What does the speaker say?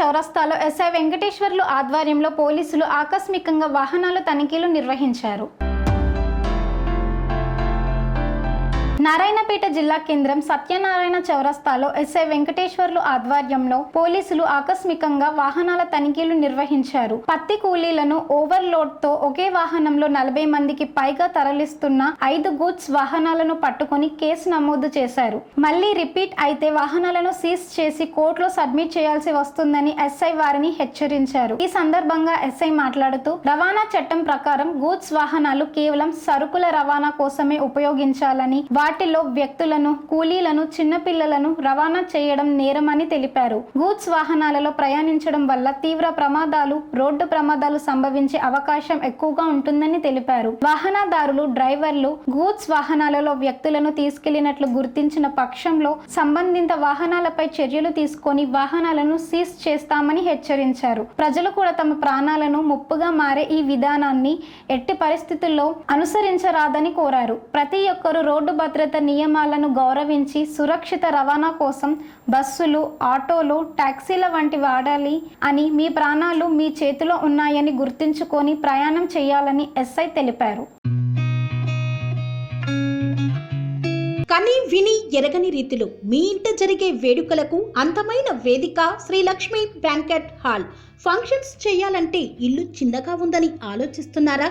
చౌరస్తాలో ఎస్ఐ వెంకటేశ్వర్లు ఆధ్వర్యంలో పోలీసులు ఆకస్మికంగా వాహనాల తనిఖీలు నిర్వహించారు. నారాయణపేట జిల్లా కేంద్రం సత్యనారాయణ చౌరస్తాలో ఎస్ఐ వెంకటేశ్వర్లు ఆధ్వర్యంలో పోలీసులు ఆకస్మికంగా వాహనాల తనిఖీలు నిర్వహించారు. పత్తి కూలీలను ఓవర్లోడ్తో ఒకే వాహనంలో నలభై మందికి పైగా తరలిస్తున్న ఐదు గూడ్స్ వాహనాలను పట్టుకొని కేసు నమోదు చేశారు. మళ్ళీ రిపీట్ అయితే వాహనాలను సీజ్ చేసి కోర్టులో సబ్మిట్ చేయాల్సి వస్తుందని ఎస్ఐ వారిని హెచ్చరించారు. ఈ సందర్భంగా ఎస్ఐ మాట్లాడుతూ రవాణా చట్టం ప్రకారం గూడ్స్ వాహనాలు కేవలం సరుకుల రవాణా కోసమే ఉపయోగించాలని వాటిలో వ్యక్తులను కూలీలను చిన్నపిల్లలను రవాణా చేయడం నేరమని తెలిపారు. గూడ్స్ వాహనాలలో ప్రయాణించడం వల్ల తీవ్ర ప్రమాదాలు రోడ్డు ప్రమాదాలు సంభవించే అవకాశం ఎక్కువగా ఉంటుందని తెలిపారు. వాహనదారులు డ్రైవర్లు గూడ్స్ వాహనాలలో వ్యక్తులను తీసుకెళ్ళినట్లు గుర్తించిన పక్షంలో సంబంధిత వాహనాలపై చర్యలు తీసుకొని వాహనాలను సీజ్ చేస్తామని హెచ్చరించారు. ప్రజలు కూడా తమ ప్రాణాలను ముప్పుగా మారే ఈ విధానాన్ని ఎట్టి పరిస్థితుల్లో అనుసరించరాదని కోరారు. ప్రతి ఒక్కరూ రోడ్డు భద్రత నియమాలను గౌరవించి సురక్షిత రవాణా కోసం బస్సులు ఆటోలు టాక్సీల వంటి వాడాలి అని మీ ప్రాణాలు మీ చేతిలో ఉన్నాయని గుర్తుంచుకొని ప్రయాణం చేయాలని ఎస్ఐ తెలిపారు. కని విని ఎరగని రీతిలో మీ ఇంట జరిగే వేడుకలకు అందమైన వేదిక Shri Lakshmi banquet hall. Functions చేయాలంటే ఇల్లు చిన్నగా ఉందని ఆలోచిస్తున్నారా?